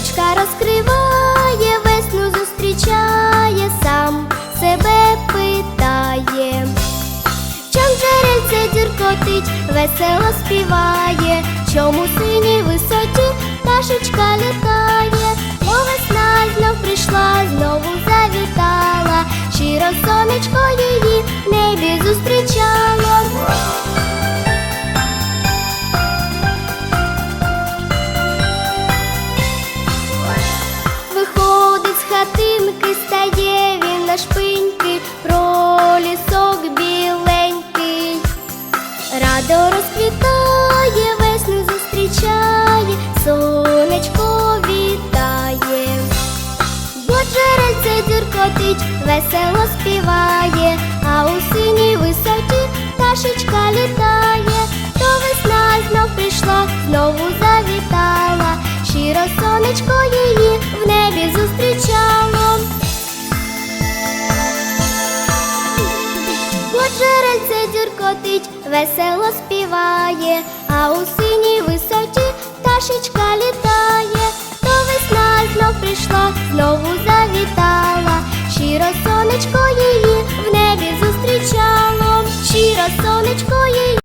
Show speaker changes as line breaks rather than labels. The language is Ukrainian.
Очка розкриває, весну зустрічає, сам себе питає. Чом джерельце дзюркотить, весело співає, чому синій висоті пташечка літає, О, весна знов прийшла, знову завітала, щиро сонечко її в небі зустрічало. На шпиньки, про лісок біленький. Радо розквітає, весну зустрічає, сонечко вітає. Бо джерельце дзюркотить, весело співає, а у синій висоті пташечка літає, то весна знов прийшла, знову джерельце дзюркотить, весело співає, а у синій висоті пташечка літає, то весна знов прийшла, знову завітала, щиро сонечко її в небі зустрічало, щиро сонечко її.